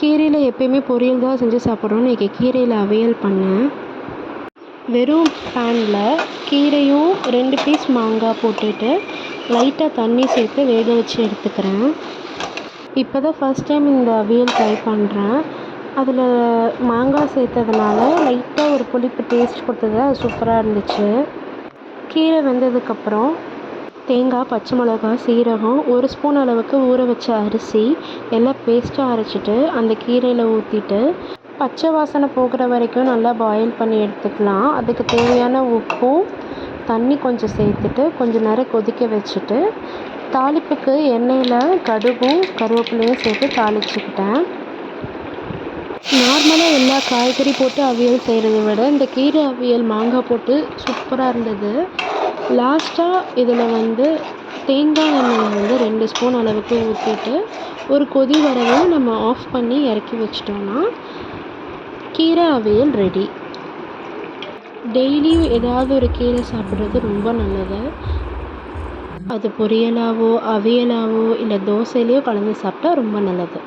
கீரையில் எப்பயுமே பொரியல் தான் செஞ்சு சாப்பிட்றோம் இன்றைக்கி கீரையில் அவியல் பண்ணேன் வெறும் பேனில் கீரையும் ரெண்டு பீஸ் மாங்காய் போட்டுட்டு லைட்டாக தண்ணி சேர்த்து வேக வச்சு எடுத்துக்கிறேன். இப்போ தான் ஃபஸ்ட் டைம் இந்த அவியல் ட்ரை பண்ணுறேன் அதில் மாங்காய் சேர்த்ததுனால லைட்டாக ஒரு புளிப்பு டேஸ்ட் கொடுத்தது. அது சூப்பராக இருந்துச்சு. கீரை வெந்ததுக்கப்புறம் தேங்காய் பச்சை மிளகா சீரகம் ஒரு ஸ்பூன் அளவுக்கு ஊற வச்ச அரிசி எல்லாம் பேஸ்ட்டாக அரைச்சிட்டு அந்த கீரையில் ஊற்றிட்டு பச்சை வாசனை போகிற வரைக்கும் நல்லா பாயில் பண்ணி எடுத்துக்கலாம். அதுக்கு தேவையான உப்பும் தண்ணி கொஞ்சம் சேர்த்துட்டு கொஞ்சம் நேரம் கொதிக்க வச்சுட்டு தாளிப்புக்கு எண்ணெயில் கடுகும் கருவேப்பிலையும் சேர்த்து தாளிச்சுக்கிட்டேன். நார்மலாக எல்லா காய்கறி போட்டு அவியல் செய்கிறத விட இந்த கீரை அவியல் மாங்காய் போட்டு சூப்பராக இருந்தது. லாஸ்ட்டாக இதில் வந்து தேங்காய் எண்ணெயை வந்து ரெண்டு ஸ்பூன் அளவுக்கு ஊற்றிட்டு ஒரு கொதி வரவும் நம்ம ஆஃப் பண்ணி இறக்கி வச்சிட்டோன்னா கீரை அவியல் ரெடி. டெய்லியும் ஏதாவது ஒரு கீரை சாப்பிட்றது ரொம்ப நல்லது. அது பொரியலாவோ அவியலாவோ இல்லை தோசையிலையோ கலந்து சாப்பிட்டா ரொம்ப நல்லது.